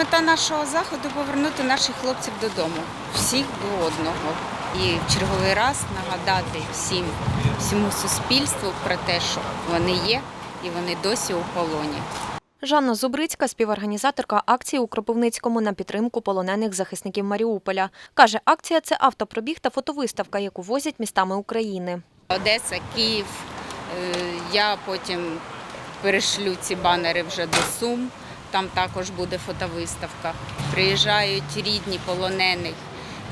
мета нашого заходу повернути наших хлопців додому, всіх до одного. І в черговий раз нагадати всім, всьому суспільству про те, що вони є і вони досі у полоні. Жанна Зубрицька, співорганізаторка акції у Кропивницькому на підтримку полонених захисників Маріуполя. Каже, акція це автопробіг та фотовиставка, яку возять містами України. Одеса, Київ. Е, Я потім перешлю ці банери вже до Сум. Там також буде фотовиставка. Приїжджають рідні полонених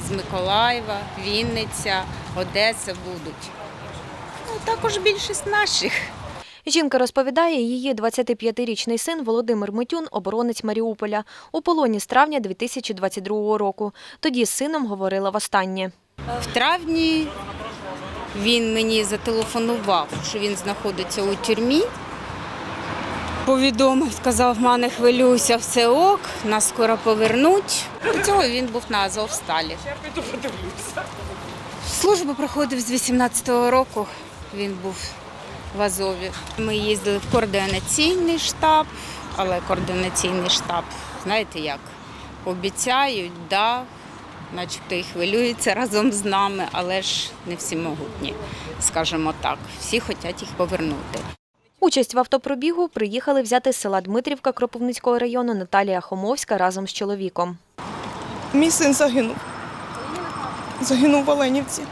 з Миколаєва, Вінниця, Одеса будуть. Ну, також більшість наших. Жінка розповідає, її 25-річний син Володимир Митюн – оборонець Маріуполя. У полоні з травня 2022 року. Тоді з сином говорила востаннє. В травні він мені зателефонував, що він знаходиться у тюрмі. Повідомив, сказав, ма, не хвилюйся, все ок, нас скоро повернуть. До цього він був на Азовсталі. Службу проходив з 18-го року. Він був в Азові. Ми їздили в координаційний штаб, але координаційний штаб, знаєте як, обіцяють, да, начебто і хвилюються разом з нами, але ж не всі могутні, скажімо так. Всі хочуть їх повернути. Участь в автопробігу приїхали взяти з села Дмитрівка Кропивницького району Наталія Хомовська разом з чоловіком. Мій син загинув. Загинув в Оленівці.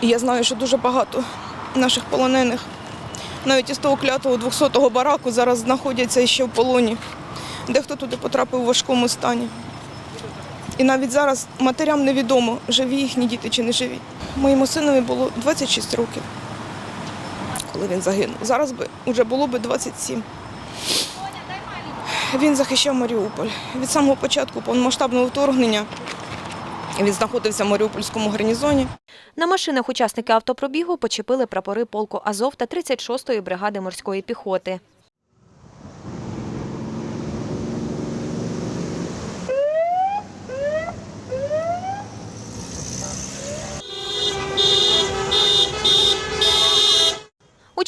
І я знаю, що дуже багато наших полонених, навіть із того клятого 200-го бараку, зараз знаходяться ще в полоні. Дехто туди потрапив у важкому стані. І навіть зараз матерям невідомо, живі їхні діти чи не живі. Моєму синові було 26 років, коли він загинув. Зараз би вже було би 27. Він захищав Маріуполь. Від самого початку повномасштабного вторгнення він знаходився в Маріупольському гарнізоні. На машинах учасники автопробігу почепили прапори полку Азов та 36-ї бригади морської піхоти.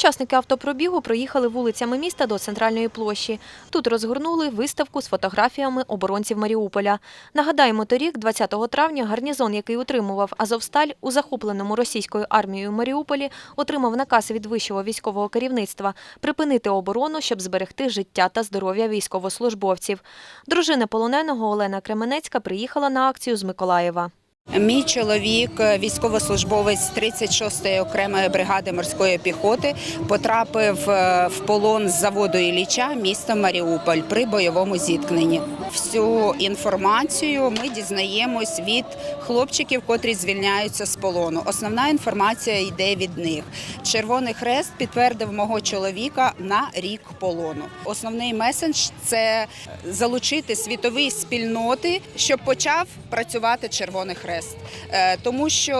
Учасники автопробігу проїхали вулицями міста до центральної площі. Тут розгорнули виставку з фотографіями оборонців Маріуполя. Нагадаємо, торік, 20 травня, гарнізон, який утримував Азовсталь у захопленому російською армією Маріуполі, отримав наказ від вищого військового керівництва припинити оборону, щоб зберегти життя та здоров'я військовослужбовців. Дружина полоненого Олена Кременецька приїхала на акцію з Миколаєва. Мій чоловік, військовослужбовець 36-ї окремої бригади морської піхоти, потрапив е, в полон з заводу Ілліча міста Маріуполь при бойовому зіткненні. Всю інформацію ми дізнаємось від хлопчиків, котрі звільняються з полону. Основна інформація йде від них. Червоний хрест підтвердив мого чоловіка на рік полону. Основний меседж це залучити світові спільноти, щоб почав працювати Червоний Хрест. Е, Тому що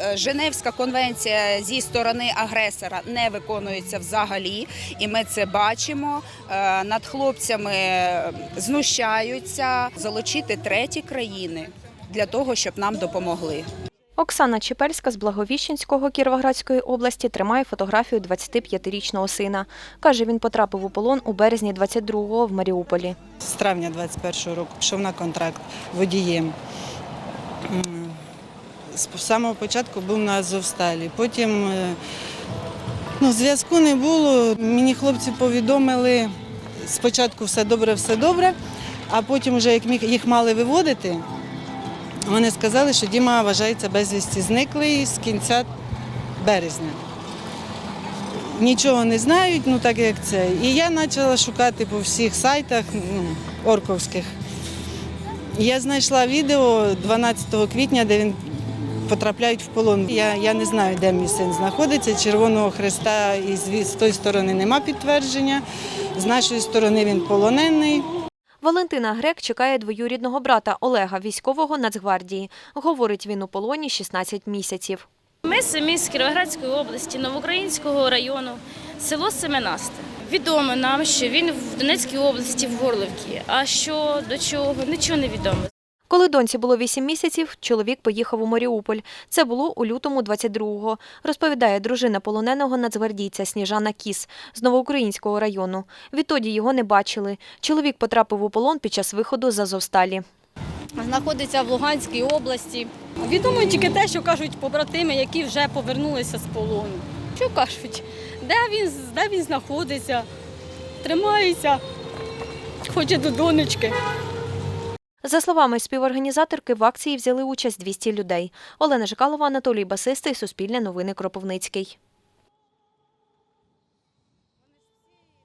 е, Женевська конвенція зі сторони агресора не виконується взагалі, і ми це бачимо. Е, Над хлопцями знущаються залучити треті країни для того, щоб нам допомогли. Оксана Чепельська з Благовіщенського Кіровоградської області тримає фотографію 25-річного сина. Каже, він потрапив у полон у березні 22-го в Маріуполі. З травня 21-го року пішов на контракт водієм. З самого початку був на Азовсталі. Потім е, ну, зв'язку не було. Мені хлопці повідомили, спочатку все добре, все добре, а потім, вже як їх мали виводити, вони сказали, що Діма вважається безвісті зниклий з кінця березня. Нічого не знають, ну так як це. І я почала шукати по всіх сайтах ну, орковських. Я знайшла відео 12 квітня, де він потрапляють в полон. Я, я не знаю, де мій син знаходиться. Червоного хреста і з, з тої сторони нема підтвердження. З нашої сторони він полонений. Валентина Грек чекає двоюрідного брата Олега, військового Нацгвардії. Говорить, він у полоні 16 місяців. Ми самі з Кіровоградської області, Новоукраїнського району, село Семенасте. Відомо нам, що він в Донецькій області в Горловці. А що до чого, нічого не відомо. Коли доньці було 8 місяців, чоловік поїхав у Маріуполь. Це було у лютому 22-го, розповідає дружина полоненого нацгвардійця Сніжана Кіс з Новоукраїнського району. Відтоді його не бачили. Чоловік потрапив у полон під час виходу з Азовсталі. знаходиться в Луганській області. Відомо тільки те, що кажуть побратими, які вже повернулися з полону. Що кажуть, де він, де він знаходиться, тримається, хоче до донечки. За словами співорганізаторки, в акції взяли участь 200 людей. Олена Жикалова, Анатолій Басистий, Суспільне новини Кропивницький.